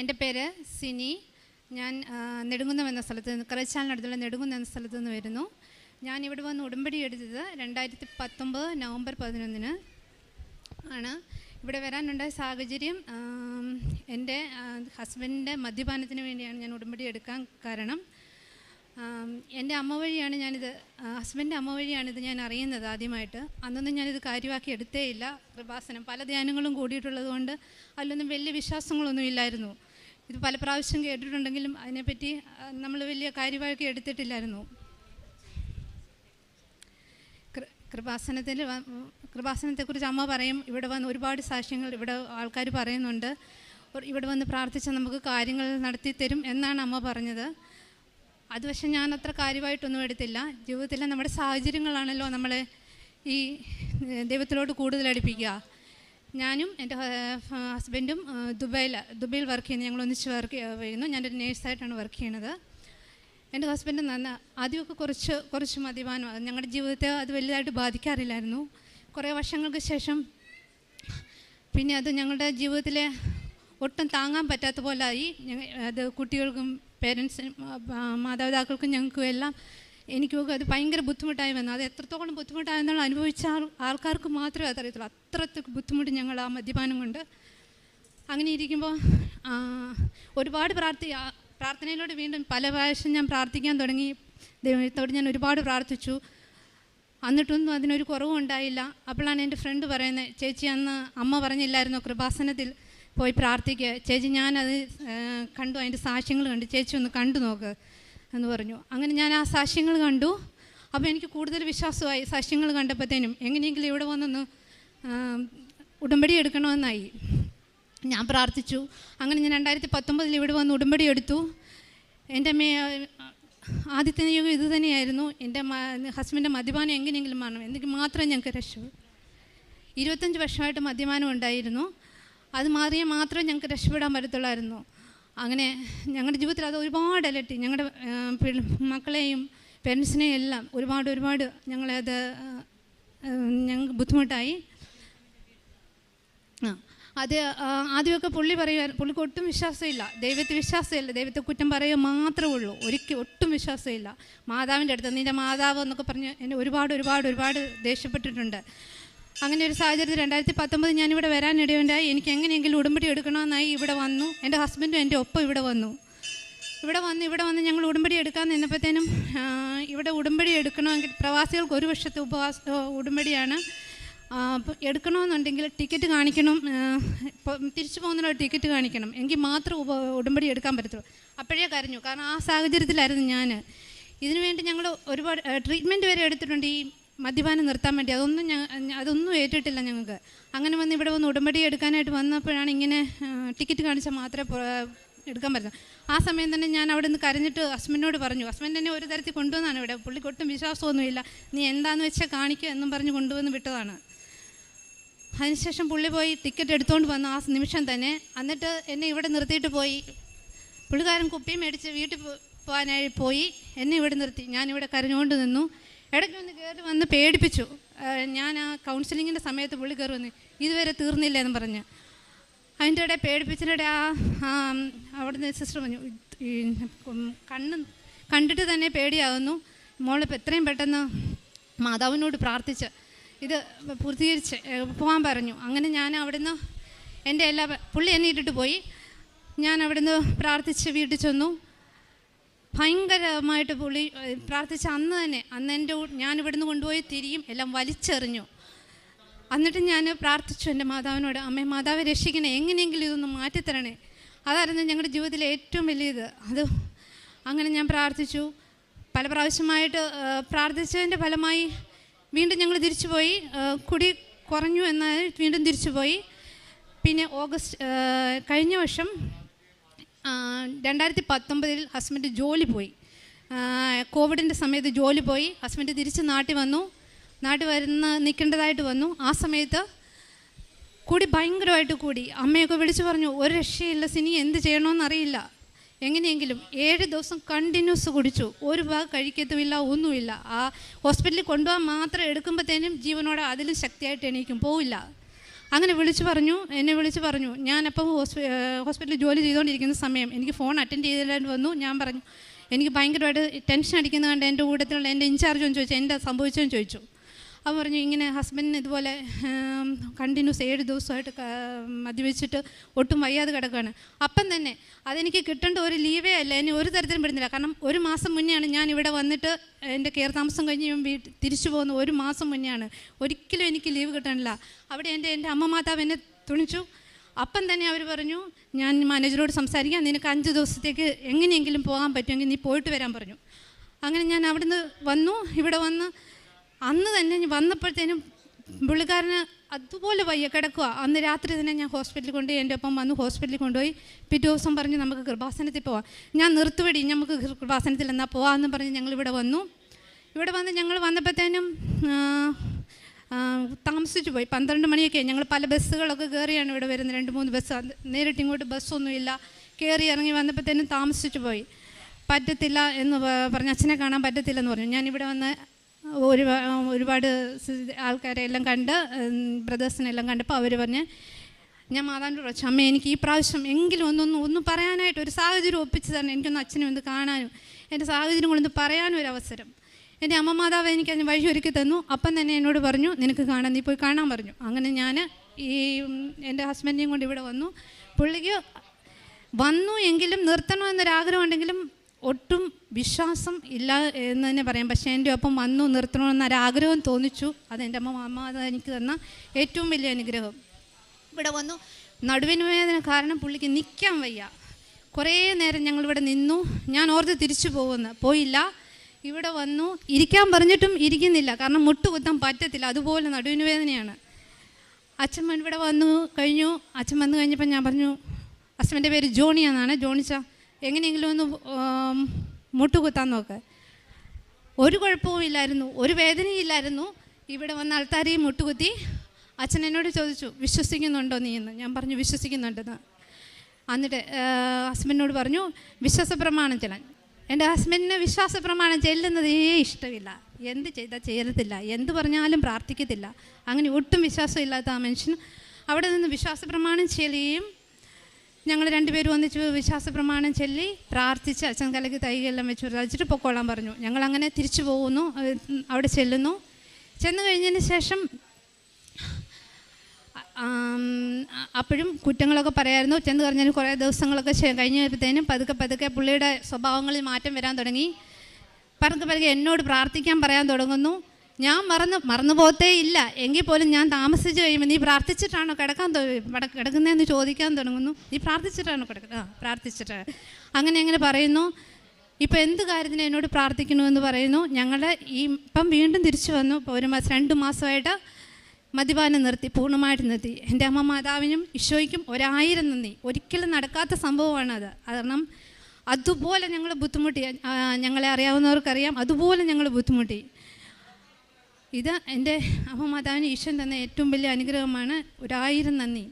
എന്റെ പേര് സിനി. ഞാൻ നെടുങ്കുന്നം എന്ന സ്ഥലത്ത് നിന്ന് കറച്ചാലിനടുത്തുള്ള നെടുങ്കുന്നം എന്ന സ്ഥലത്ത് നിന്ന് വരുന്നു. ഞാൻ ഇവിടെ വന്ന് ഉടമ്പടി എടുത്തത് രണ്ടായിരത്തി പത്തൊമ്പത് നവംബർ പതിനൊന്നിന് ആണ്. ഇവിടെ വരാനുണ്ടായ സാഹചര്യം എന്റെ ഹസ്ബൻഡിന്റെ മദ്യപാനത്തിന് വേണ്ടിയാണ് ഞാൻ ഉടമ്പടി എടുക്കാൻ കാരണം. എന്റെ അമ്മ വഴിയാണ് ഞാനിത് ഹസ്ബൻഡിന്റെ അമ്മ വഴിയാണിത് ഞാൻ അറിയുന്നത് ആദ്യമായിട്ട്. അന്നൊന്നും ഞാനിത് കാര്യമാക്കി എടുത്തേ ഇല്ല. കൃപാസനം പല ധ്യാനങ്ങളും കൂടിയിട്ടുള്ളത് കൊണ്ട് അതിലൊന്നും വലിയ വിശ്വാസങ്ങളൊന്നും ഇല്ലായിരുന്നു. ഇത് പല പ്രാവശ്യം കേട്ടിട്ടുണ്ടെങ്കിലും അതിനെപ്പറ്റി നമ്മൾ വലിയ കാര്യമാക്കി എടുത്തിട്ടില്ലായിരുന്നു. കൃപാസനത്തിൽ കൃപാസനത്തെക്കുറിച്ച് അമ്മ പറയും ഇവിടെ വന്ന് ഒരുപാട് സാക്ഷ്യങ്ങൾ ഇവിടെ ആൾക്കാർ പറയുന്നുണ്ട്. ഇവിടെ വന്ന് പ്രാർത്ഥിച്ചാൽ നമുക്ക് കാര്യങ്ങൾ നടത്തി തരും എന്നാണ് അമ്മ പറഞ്ഞത്. അത് പക്ഷെ ഞാൻ അത്ര കാര്യമായിട്ടൊന്നും എടുത്തില്ല. ജീവിതത്തിലെ നമ്മുടെ സാഹചര്യങ്ങളാണല്ലോ നമ്മളെ ഈ ദൈവത്തിലോട്ട് കൂടുതൽ അടുപ്പിക്കുക. ഞാനും എന്റെ ഹസ്ബൻഡും ദുബൈയിൽ ദുബൈയിൽ വർക്ക് ചെയ്യുന്നത് ഞങ്ങൾ ഒന്നിച്ച് വർക്ക് ചെയ്യുന്നു. ഞാനൊരു നേഴ്സായിട്ടാണ് വർക്ക് ചെയ്യണത് എന്റെ ഹസ്ബൻഡ് നന്ന ആദ്യമൊക്കെ കുറച്ച് കുറച്ച് മദ്യപാനം ഞങ്ങളുടെ ജീവിതത്തെ അത് വലുതായിട്ട് ബാധിക്കാറില്ലായിരുന്നു. കുറേ വർഷങ്ങൾക്ക് ശേഷം പിന്നെ അത് ഞങ്ങളുടെ ജീവിതത്തിലെ ഒട്ടും താങ്ങാൻ പറ്റാത്ത പോലായി. അത് കുട്ടികൾക്കും പേരൻസിനും മാതാപിതാക്കൾക്കും ഞങ്ങൾക്കും എല്ലാം എനിക്കൊക്കെ അത് ഭയങ്കര ബുദ്ധിമുട്ടായി വന്നു. അത് എത്രത്തോളം ബുദ്ധിമുട്ടായെന്നുള്ള അനുഭവിച്ച ആൾ ആൾക്കാർക്ക് മാത്രമേ അതറിയത്തുള്ളൂ അത്രത്തെ ബുദ്ധിമുട്ട് ഞങ്ങൾ ആ മദ്യപാനം കൊണ്ട്. അങ്ങനെ ഇരിക്കുമ്പോൾ ഒരുപാട് പ്രാർത്ഥി പ്രാർത്ഥനയിലൂടെ വീണ്ടും പല പ്രാവശ്യം ഞാൻ പ്രാർത്ഥിക്കാൻ തുടങ്ങി. ദൈവത്തോട് ഞാൻ ഒരുപാട് പ്രാർത്ഥിച്ചു. എന്നിട്ടൊന്നും അതിനൊരു കുറവും ഉണ്ടായില്ല. അപ്പോഴാണ് എന്റെ ഫ്രണ്ട് പറയുന്നത് ചേച്ചി അന്ന് അമ്മ പറഞ്ഞില്ലായിരുന്നു കൃപാസനത്തിൽ? പോയി പ്രാർത്ഥിക്കുക ചേച്ചി ഞാനത് കണ്ടു. അതിന്റെ സാക്ഷ്യങ്ങൾ കണ്ടു. ചേച്ചി ഒന്ന് കണ്ടു നോക്ക് എന്ന് പറഞ്ഞു. അങ്ങനെ ഞാൻ ആ സാക്ഷ്യങ്ങൾ കണ്ടു. അപ്പോൾ എനിക്ക് കൂടുതൽ വിശ്വാസമായി സാക്ഷ്യങ്ങൾ കണ്ടപ്പോഴത്തേനും എങ്ങനെയെങ്കിലും ഇവിടെ വന്നൊന്ന് ഉടമ്പടി എടുക്കണമെന്നായി. ഞാൻ പ്രാർത്ഥിച്ചു. അങ്ങനെ ഞാൻ രണ്ടായിരത്തി പത്തൊമ്പതിൽ ഇവിടെ വന്ന് ഉടമ്പടി എടുത്തു. എന്റെ മേ ആദ്യത്തെ യുഗം ഇത് തന്നെയായിരുന്നു. എന്റെ ഹസ്ബൻഡിന്റെ മദ്യപാനം എങ്ങനെയെങ്കിലും മാറണം. എന്നെങ്കിൽ മാത്രമേ ഞങ്ങൾക്ക് രക്ഷ ഇരുപത്തഞ്ച് വർഷമായിട്ട് മദ്യപാനം ഉണ്ടായിരുന്നു. അത് മാറിയാൽ മാത്രമേ ഞങ്ങൾക്ക് രക്ഷപ്പെടാൻ പറ്റത്തുള്ളായിരുന്നു. അങ്ങനെ ഞങ്ങളുടെ ജീവിതത്തിൽ അത് ഒരുപാട് അലട്ടി. ഞങ്ങളുടെ മക്കളെയും പേരൻസിനെയും എല്ലാം ഒരുപാട് ഒരുപാട് ഞങ്ങളെ അത് ഞങ്ങൾക്ക് ബുദ്ധിമുട്ടായി. ആ അത് ആദ്യമൊക്കെ പുള്ളി പറയുക പുള്ളിക്ക് ഒട്ടും വിശ്വാസമില്ല. ദൈവത്തെ വിശ്വാസമില്ല. ദൈവത്തെ കുറ്റം പറയുക മാത്രമേ ഉള്ളൂ. ഒരിക്കലും ഒട്ടും വിശ്വാസമില്ല. മാതാവിന്റെ അടുത്ത് നിന്റെ മാതാവ് എന്നൊക്കെ പറഞ്ഞ് എന്നെ ഒരുപാട് ഒരുപാട് ഒരുപാട് ദേഷ്യപ്പെട്ടിട്ടുണ്ട്. അങ്ങനെ ഒരു സാഹചര്യത്തിൽ രണ്ടായിരത്തി പത്തൊമ്പത് ഞാനിവിടെ വരാനിടയുണ്ടായി എനിക്ക് എങ്ങനെയെങ്കിലും ഉടമ്പടി എടുക്കണമെന്നായി ഇവിടെ വന്നു. എന്റെ ഹസ്ബൻഡും എന്റെ ഒപ്പം ഇവിടെ വന്നു. ഇവിടെ വന്ന് ഇവിടെ വന്ന് ഞങ്ങൾ ഉടമ്പടി എടുക്കാൻ നിന്നപ്പോഴത്തേനും ഇവിടെ ഉടമ്പടി എടുക്കണമെങ്കിൽ പ്രവാസികൾക്ക് ഒരു വർഷത്തെ ഉപവാസ ഉടമ്പടിയാണ് എടുക്കണമെന്നുണ്ടെങ്കിൽ ടിക്കറ്റ് കാണിക്കണം തിരിച്ചു പോകുന്ന ടിക്കറ്റ് കാണിക്കണം. എങ്കിൽ മാത്രം ഉപ ഉടമ്പടി എടുക്കാൻ പറ്റത്തുള്ളൂ. അപ്പോഴേ കരഞ്ഞു. കാരണം ആ സാഹചര്യത്തിലായിരുന്നു ഞാൻ ഇതിനുവേണ്ടി ഞങ്ങൾ ഒരുപാട് ട്രീറ്റ്മെന്റ് വരെ എടുത്തിട്ടുണ്ട്. ഈ മദ്യപാനം നിർത്താൻ വേണ്ടി. അതൊന്നും അതൊന്നും ഏറ്റിട്ടില്ല ഞങ്ങൾക്ക്. അങ്ങനെ വന്ന് ഇവിടെ വന്ന് ഉടമ്പടി എടുക്കാനായിട്ട് വന്നപ്പോഴാണ് ഇങ്ങനെ ടിക്കറ്റ് കാണിച്ചാൽ മാത്രമേ എടുക്കാൻ പറ്റുന്നത്. ആ സമയം തന്നെ ഞാൻ അവിടെ നിന്ന് കരഞ്ഞിട്ട് ഹസ്ബൻഡിനോട് പറഞ്ഞു ഹസ്ബൻഡ് എന്നെ ഒരു തരത്തിൽ കൊണ്ടുവന്നാണ് ഇവിടെ. പുള്ളിക്ക് ഒട്ടും വിശ്വാസമൊന്നുമില്ല. നീ എന്താണെന്ന് വെച്ചാൽ കാണിക്കുക എന്നും പറഞ്ഞ് കൊണ്ടുവന്ന് വിട്ടതാണ്. അതിനുശേഷം പുള്ളി പോയി ടിക്കറ്റ് എടുത്തുകൊണ്ട് വന്നു ആ നിമിഷം തന്നെ എന്നിട്ട് എന്നെ ഇവിടെ നിർത്തിയിട്ട് പോയി. പുള്ളിക്കാരൻ കുപ്പി മേടിച്ച് വീട്ടിൽ പോകാനായി പോയി. എന്നെ ഇവിടെ നിർത്തി. ഞാനിവിടെ കരഞ്ഞുകൊണ്ട് നിന്നു. ഇടയ്ക്ക് വന്ന് കയറി വന്ന് പേടിപ്പിച്ചു. ഞാൻ ആ കൗൺസിലിങ്ങിന്റെ സമയത്ത് പുള്ളി കയറി വന്ന് ഇതുവരെ തീർന്നില്ല എന്ന് പറഞ്ഞ്. അതിന്റെ ഇടയിൽ പേടിപ്പിച്ചതിന്റെ ആ അവിടുന്ന് സിസ്റ്റർ പറഞ്ഞു "ഇത് കണ്ണ് കണ്ടിട്ട് തന്നെ പേടിയാകുന്നു മോളിപ്പോൾ എത്രയും പെട്ടെന്ന് മാതാവിനോട് പ്രാർത്ഥിച്ച് ഇത് പൂർത്തീകരിച്ച് പോകാൻ പറഞ്ഞു. അങ്ങനെ ഞാൻ അവിടുന്ന് എന്റെ എല്ലാ പുള്ളി എന്നെ ഇട്ടിട്ട് പോയി. ഞാൻ അവിടുന്ന് പ്രാർത്ഥിച്ച് വീട്ടിൽ ചെന്നു. ഭയങ്കരമായിട്ട് പുള്ളി പ്രാർത്ഥിച്ച അന്ന് തന്നെ അന്ന് എന്റെ ഞാൻ ഇവിടുന്ന് കൊണ്ടുപോയി തിരിയും എല്ലാം വലിച്ചെറിഞ്ഞു. എന്നിട്ട് ഞാൻ പ്രാർത്ഥിച്ചു എന്റെ മാതാവിനോട് അമ്മേ മാതാവെ രക്ഷിക്കണേ എങ്ങനെയെങ്കിലും ഇതൊന്ന് മാറ്റിത്തരണേ. അതായിരുന്നു ഞങ്ങളുടെ ജീവിതത്തിലെ ഏറ്റവും വലിയത്. അത് അങ്ങനെ ഞാൻ പ്രാർത്ഥിച്ചു. പല പ്രാവശ്യമായിട്ട് പ്രാർത്ഥിച്ചതിന്റെ ഫലമായി വീണ്ടും ഞങ്ങൾ തിരിച്ചു പോയി കുടി കുറഞ്ഞു എന്നാൽ വീണ്ടും തിരിച്ചു പോയി പിന്നെ ഓഗസ്റ്റ് കഴിഞ്ഞ വർഷം രണ്ടായിരത്തി പത്തൊമ്പതിൽ ഹസ്ബൻഡ് ജോലി പോയി. കോവിഡിന്റെ സമയത്ത് ജോലി പോയി. ഹസ്ബൻഡ് തിരിച്ച് നാട്ടിൽ വന്നു. നാട്ടിൽ വരുന്ന നിൽക്കേണ്ടതായിട്ട് വന്നു. ആ സമയത്ത് കൂടി ഭയങ്കരമായിട്ട് കൂടി. അമ്മയൊക്കെ വിളിച്ചു പറഞ്ഞു ഒരു രക്ഷയില്ല സിനി എന്ത് ചെയ്യണമെന്നറിയില്ല എങ്ങനെയെങ്കിലും ഏഴ് ദിവസം കണ്ടിന്യൂസ് കുടിച്ചു. ഒരു ഭാഗം കഴിക്കത്തുമില്ല ഒന്നുമില്ല. ആ ഹോസ്പിറ്റലിൽ കൊണ്ടുപോകാൻ മാത്രം എടുക്കുമ്പോഴത്തേനും ജീവനോടെ അതിലും ശക്തിയായിട്ട് എണീക്കും. പോവില്ല. അങ്ങനെ വിളിച്ചു പറഞ്ഞു എന്നെ വിളിച്ച് പറഞ്ഞു. ഞാനപ്പോൾ ഹോസ്പി ഹോസ്പിറ്റലിൽ ജോലി ചെയ്തുകൊണ്ടിരിക്കുന്ന സമയം എനിക്ക് ഫോൺ അറ്റൻഡ് ചെയ്തില്ലാണ്ട് വന്നു. ഞാൻ പറഞ്ഞു എനിക്ക് ഭയങ്കരമായിട്ട് ടെൻഷൻ അടിക്കുന്നത് കണ്ട് എന്റെ കൂട്ടത്തിലുള്ള എന്റെ ഇൻചാർജ് ഒന്ന് ചോദിച്ചു എന്താ സംഭവിച്ചതെന്ന് ചോദിച്ചു. അവൻ പറഞ്ഞു ഇങ്ങനെ ഹസ്ബൻഡിന് ഇതുപോലെ കണ്ടിന്യൂസ് ഏഴ് ദിവസമായിട്ട് മദ്യപിച്ചിട്ട് ഒട്ടും വയ്യാതെ കിടക്കുകയാണ്. അപ്പം തന്നെ അതെനിക്ക് കിട്ടേണ്ട ഒരു ലീവേ അല്ല എന്നെ ഒരു തരത്തിലും പെടുന്നില്ല. കാരണം ഒരു മാസം മുന്നെയാണ് ഞാൻ ഇവിടെ വന്നിട്ട് എന്റെ കെയർ താമസം കഴിഞ്ഞ് വീട്ടിൽ തിരിച്ചു പോകുന്ന ഒരു മാസം മുന്നെയാണ്. ഒരിക്കലും എനിക്ക് ലീവ് കിട്ടണില്ല അവിടെ എന്റെ എന്റെ അമ്മ മാതാവ് എന്നെ തുണിച്ചു. അപ്പം തന്നെ അവർ പറഞ്ഞു ഞാൻ മാനേജറോട് സംസാരിക്കാം. നിനക്ക് അഞ്ച് ദിവസത്തേക്ക് എങ്ങനെയെങ്കിലും പോകാൻ പറ്റുമെങ്കിൽ നീ പോയിട്ട് വരാൻ പറഞ്ഞു. അങ്ങനെ ഞാൻ അവിടുന്ന് വന്നു. ഇവിടെ വന്ന് അന്ന് തന്നെ വന്നപ്പോഴത്തേനും പുള്ളിക്കാരന് അതുപോലെ വയ്യ കിടക്കുക അന്ന് രാത്രി തന്നെ ഞാൻ ഹോസ്പിറ്റലിൽ കൊണ്ടുപോയി എന്റെ ഒപ്പം വന്ന് ഹോസ്പിറ്റലിൽ കൊണ്ടുപോയി. പിറ്റേ ദിവസം പറഞ്ഞ് നമുക്ക് കൃപാസനത്തിൽ പോവാം. ഞാൻ നിർത്തുവടി നമുക്ക് കൃപാസനത്തിൽ എന്നാൽ പോവാമെന്ന് പറഞ്ഞ് ഞങ്ങൾ ഇവിടെ വന്നു. ഇവിടെ വന്ന് ഞങ്ങൾ വന്നപ്പോഴത്തേനും താമസിച്ചു പോയി. പന്ത്രണ്ട് മണിയൊക്കെ ഞങ്ങൾ പല ബസ്സുകളൊക്കെ കയറിയാണ് ഇവിടെ വരുന്നത്. രണ്ട് മൂന്ന് ബസ് നേരിട്ട് ഇങ്ങോട്ട് ബസ്സൊന്നുമില്ല. കയറി ഇറങ്ങി വന്നപ്പോഴത്തേനും താമസിച്ചു പോയി. പറ്റത്തില്ല എന്ന് പറഞ്ഞ് അച്ഛനെ കാണാൻ പറ്റത്തില്ലെന്ന് പറഞ്ഞു. ഞാൻ ഇവിടെ വന്ന് ഒരു ഒരുപാട് ആൾക്കാരെ എല്ലാം കണ്ട് ബ്രദേഴ്സിനെല്ലാം കണ്ടപ്പോൾ അവർ പറഞ്ഞ് ഞാൻ മാതാവിന്റെ പ്രാവശ്യം അമ്മ എനിക്ക് ഈ പ്രാവശ്യം എങ്കിലും ഒന്നൊന്ന് ഒന്ന് പറയാനായിട്ട് ഒരു സാഹചര്യം ഒപ്പിച്ച് തന്നെ എനിക്കൊന്ന് അച്ഛനെ ഒന്ന് കാണാനും എന്റെ സാഹചര്യം കൊണ്ടൊന്ന് പറയാനും ഒരു അവസരം. എന്റെ അമ്മ മാതാവ് എനിക്ക് അതിന് വഴി ഒരുക്കി തന്നു. അപ്പം തന്നെ എന്നോട് പറഞ്ഞു നിനക്ക് കാണാൻ നീ പോയി കാണാൻ പറഞ്ഞു. അങ്ങനെ ഞാൻ ഈ എന്റെ ഹസ്ബൻഡിനെയും കൊണ്ട് ഇവിടെ വന്നു. പുള്ളിക്ക് വന്നു എങ്കിലും നിർത്തണമെന്നൊരാഗ്രഹം ഉണ്ടെങ്കിലും ഒട്ടും വിശ്വാസം ഇല്ല എന്ന് തന്നെ പറയാം. പക്ഷേ എന്റെ ഒപ്പം വന്നു നിർത്തണമെന്നൊരാഗ്രഹം തോന്നിച്ചു. അതെന്റെ അമ്മ അമ്മ എനിക്ക് തന്ന ഏറ്റവും വലിയ അനുഗ്രഹം. ഇവിടെ വന്നു. നടുവിന് വേദന കാരണം പുള്ളിക്ക് നിൽക്കാൻ വയ്യ. കുറേ നേരം ഞങ്ങളിവിടെ നിന്നു. ഞാൻ ഓർത്ത് തിരിച്ചു പോകുന്നു. പോയില്ല. ഇവിടെ വന്നു. ഇരിക്കാൻ പറഞ്ഞിട്ടും ഇരിക്കുന്നില്ല. കാരണം മുട്ടുകുത്താൻ പറ്റത്തില്ല. അതുപോലെ നടുവിന് വേദനയാണ്. അച്ഛൻ ഇവിടെ വന്നു കഴിഞ്ഞു. അച്ഛൻ വന്നു കഴിഞ്ഞപ്പോൾ ഞാൻ പറഞ്ഞു ഹസ്ബന്റെ പേര് ജോണി എന്നാണ് ജോണിച്ച എങ്ങനെയെങ്കിലും ഒന്ന് മുട്ടുകുത്താൻ നോക്ക്. ഒരു കുഴപ്പവും ഇല്ലായിരുന്നു ഒരു വേദനയില്ലായിരുന്നു ഇവിടെ വന്ന ആൾക്കാരെയും മുട്ടുകുത്തി അച്ഛൻ എന്നോട് ചോദിച്ചു വിശ്വസിക്കുന്നുണ്ടോ നീ എന്ന്? ഞാൻ പറഞ്ഞു വിശ്വസിക്കുന്നുണ്ടെന്ന്. എന്നിട്ട് ഹസ്ബൻഡിനോട് പറഞ്ഞു വിശ്വാസ പ്രമാണം ചെല്ലാൻ. എന്റെ ഹസ്ബൻഡിന് വിശ്വാസ പ്രമാണം ചെല്ലുന്നതേ ഇഷ്ടമില്ല. എന്ത് ചെയ്താൽ ചെയ്യത്തില്ല എന്ത് പറഞ്ഞാലും പ്രാർത്ഥിക്കത്തില്ല. അങ്ങനെ ഒട്ടും വിശ്വാസമില്ലാത്ത ആ മനുഷ്യൻ അവിടെ നിന്ന് വിശ്വാസ പ്രമാണം ചെല്ലുകയും ഞങ്ങൾ രണ്ടുപേരും ഒന്നിച്ച് വിശ്വാസ പ്രമാണം ചൊല്ലി പ്രാർത്ഥിച്ച് അച്ഛൻ കലക്ക് തൈകെല്ലാം വെച്ച് പ്രാർത്ഥിച്ചിട്ട് പൊക്കോളാൻ പറഞ്ഞു. ഞങ്ങൾ അങ്ങനെ തിരിച്ചു പോകുന്നു. അവിടെ ചെല്ലുന്നു. ചെന്ന് കഴിഞ്ഞതിന് ശേഷം അപ്പോഴും കുറ്റങ്ങളൊക്കെ പറയായിരുന്നു. ചെന്ന് പറഞ്ഞാൽ കുറേ ദിവസങ്ങളൊക്കെ കഴിഞ്ഞ് വരുമ്പോഴത്തേനും പതുക്കെ പതുക്കെ പുള്ളിയുടെ സ്വഭാവങ്ങളിൽ മാറ്റം വരാൻ തുടങ്ങി. പതുക്കെ പതുക്കെ എന്നോട് പ്രാർത്ഥിക്കാൻ പറയാൻ തുടങ്ങുന്നു. ഞാൻ മറന്നു മറന്നു പോകത്തേ ഇല്ല. എങ്കിൽ പോലും ഞാൻ താമസിച്ച് കഴിയുമ്പോൾ നീ പ്രാർത്ഥിച്ചിട്ടാണോ കിടക്കാൻ കിടക്കുന്നതെന്ന് ചോദിക്കാൻ തുടങ്ങുന്നു. നീ പ്രാർത്ഥിച്ചിട്ടാണോ കിടക്കുന്നത് ആ പ്രാർത്ഥിച്ചിട്ട്. അങ്ങനെ അങ്ങനെ പറയുന്നു. ഇപ്പം എന്ത് കാര്യത്തിന് എന്നോട് പ്രാർത്ഥിക്കണമെന്ന് പറയുന്നു. ഞങ്ങളുടെ ഈ ഇപ്പം വീണ്ടും തിരിച്ചു വന്നു. ഇപ്പോൾ ഒരു മാസം രണ്ട് മാസമായിട്ട് മദ്യപാനം നിർത്തി പൂർണമായിട്ട് നിർത്തി. എന്റെ അമ്മ മാതാവിനും ഈശോയ്ക്കും ഒരായിരം നന്ദി. ഒരിക്കലും നടക്കാത്ത സംഭവമാണ് അത് കാരണം അതുപോലെ ഞങ്ങൾ ബുദ്ധിമുട്ടി. ഞങ്ങളെ അറിയാവുന്നവർക്കറിയാം. അതുപോലെ ഞങ്ങൾ ബുദ്ധിമുട്ടി. ഇത് എന്റെ അമ്മ മാതാവിന് ഈശ്വരൻ തന്ന ഏറ്റവും വലിയ അനുഗ്രഹമാണ് ഒരായിരം നന്ദി.